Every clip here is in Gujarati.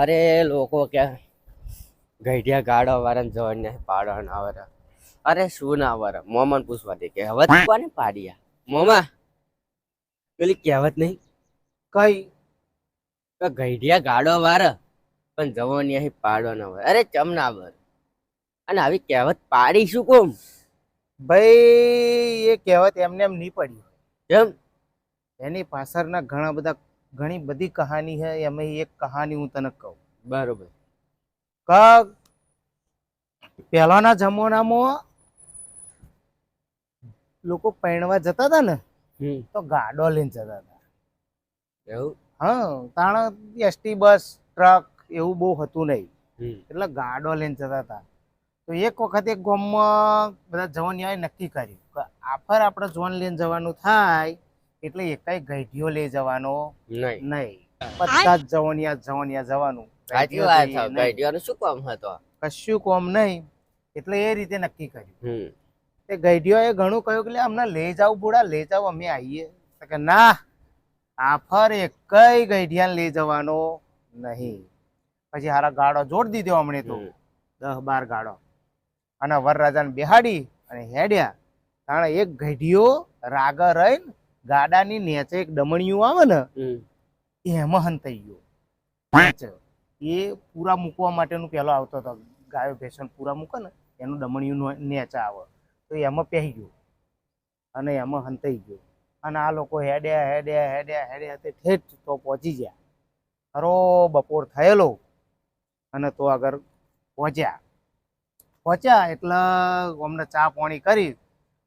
અરે લોકો કે ગઈઢિયા ગાડો વાળા જવાન ને પાડવા ના વરે અરે શું ના વરે મોમન પૂછવા દે કે હવે કોને પાડ્યા મોમા પેલી કહેવત નહીં? કઈ? ગઈઢિયા ગાડો વાર પણ જવાની અહીં પાડો ના હોય અરે ચમ ના વર અને આવી કહેવત પાડી શું કોમ? ભાઈ એ કહેવત એમને એમ નહીં પડી. એમ એની પાછળના ઘણા બધા ઘણી બધી કહાની છે એમાં એક કહાની હું તને કહું. બરોબર. ક પહેલાના જમાનામાં લોકો પૈણવા જતા હતા ને તો ગાડો લઈને જતા હતા. એવું? હા તાણ એસટી બસ ટ્રક એવું બહુ હતું નહીં. એટલે ગાડો લઈને જતા હતા. તો એક વખત એક ગામમાં બધા જવાની નક્કી કર્યું કે આફર આપણે જોન લઈને જવાનું થાય એટલે એકાઈ ગઈઢીઓ લઈ જવાનો નહીં. નહીં. બધા જ જવનિયા જવાનિયા જવાનું. સાચી વાત છે. નહીં. શું કામ હતો કશું કોમ નહીં. એટલે એ રીતે નક્કી કર્યું. તે એ ઘણું કહ્યું કે અમને લઈ જાવ બુડા લઈ જાવ અમે આવીએ કે ના આફર એકઈ ગઈઢિયાને લઈ જવાનો નહીં. પછી હારા ગાડો જોડ દીધો હમણે તો. દસ બાર ગાડો અને વરરાજાને બેહાડી અને હેડ્યા. કારણ એક ગઢીઓ રાગા રહીને ગાડાની નેચે એક ડમણિયું આવે ને એમાં હંતાઈ ગયો. એ પૂરા મૂકવા માટેનું પેલો આવતો હતો ગાયો ભેસણ પૂરા મૂકે ને એનું ડમણિયું નેચે આવે. તો એમાં પહેરી ગયો. અને એમાં હંતાઈ ગયો. અને આ લોકો હેડ્યા હેડ્યા હેડ્યા હેડ્યા તે ઠેઠ તો પહોંચી ગયા. ખરો બપોર થયેલો. અને તો આગળ પહોંચ્યા. પહોંચ્યા એટલે અમને ચા પાણી કરી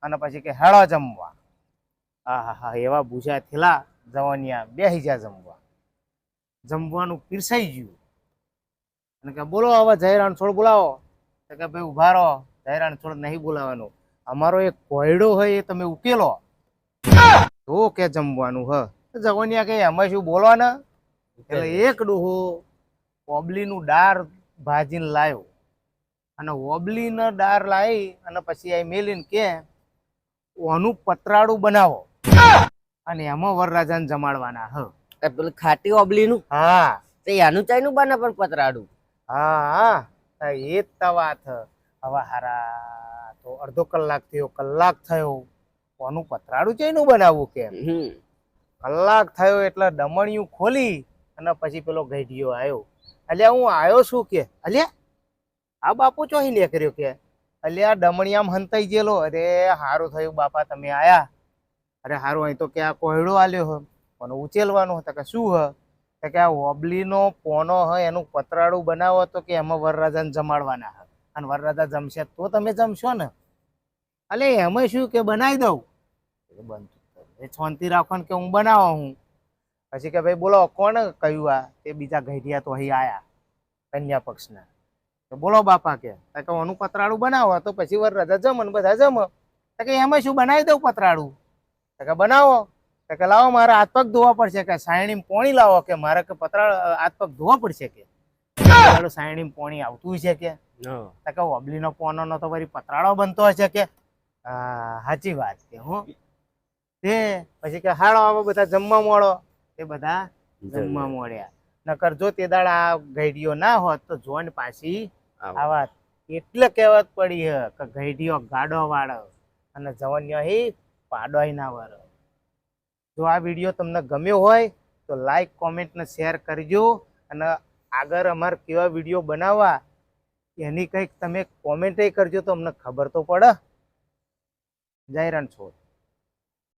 અને પછી કે હેળો જમવા. હા હા એવા ભૂજા થેલા જવાનિયા બેસી ગયા જમવા. જમવાનું પીરસાઈ ગયું. અને કે બોલો હવે જયરાણ છોડ બોલાવો. તો કે ભાઈ ઊભા રહો જયરાણ છોડ નહીં બોલાવાનું. અમારો એક કોયડો હોય એ તમે ઉકેલો. તો કે જમવાનું હ. જવાનિયા કે એમાં શું બોલવાના? એટલે એક ડોહો ઓબલીનું ડાર ભાજીને લાવ્યો અને ઓબલીનો ડાર લાવી અને પછી આ મેલીને કે ઓનું પતરાળું બનાવો. અને એમાં વરરાજાને જમાડવાના હ. પેલું ખાટી ઓબલીનું? હા. તે એનું ચાઈનું બને પણ પતરાડું? હા હા. એ જ તો વાત હવે હારા તો અડધો કલાક થયો કલાક થયો. ઓનું પતરાળું ચાઈનું બનાવવું કે? કલાક થયો એટલે દમણિયું ખોલી અને પછી પેલો ગઈઢિયો આવ્યો અલ્યા હું આવ્યો છું કે? અલ્યા આ બાપુ ચોહી નીકળ્યો કે? અલ્યા દમણિયામ હંતાઈ ગયેલો. અરે સારું થયું બાપા તમે આયા. અરે હારું, અહીં તો કે આ કોયડો આલ્યો હ. પણ ઉચેલવાનું હતા કે શું હ? કે આ હોબલીનો પોનો હ, એનું પતરાળું બનાવો તો કે એમાં વરરાજાને જમાડવાના હ. અને વરરાજા જમશે તો તમે જમશો ને. અલે, એમાં શું કે બનાવી દઉં? બનતું એ શાંતિ રાખો કે હું બનાવો હું. પછી કે ભાઈ બોલો, કોણ કહ્યું આ? તે બીજા ઘડિયા તો અહીં આયા, કન્યા પક્ષના. તો બોલો બાપા કે કે ઓનું પતરાળું બનાવો, તો પછી વરરાજા જમ ને બધા જમ. કે એમાં શું બનાવી દઉં પતરાળું? કે બનાવો. તો કે લાવો મારે હાથ પગ ધોવા પડશે કે સાયણીમાં પોણી લાવો કે મારે કે પતરાળ હાથ પગ ધોવા પડશે કે? સાયણીમાં પોણી આવતું છે કે? કે ઓબલીનો પોનો નો તો વળી પતરાળો બનતો હશે કે? સાચી વાત કે હું. તે પછી કે હાડો આવો બધા જમવા મળો તે બધા જમવા મળ્યા નકર જો તે દાડા આ ગઈડીઓ ના હોત તો જોન પાછી આ આવાત એટલે કહેવત પડી હ કે ગઈડીઓ ગાડો વાળો. અને જવન્યો હી પાડોય ના વાળો. જો આ વીડિયો તમને ગમ્યો હોય, તો લાઈક કોમેન્ટ ને શેર કરજો અને આગળ અમારે કેવા વીડિયો બનાવવા, એની કંઈક તમે કોમેન્ટ કરજો તો અમને ખબર તો પડે. જય રણછોડ.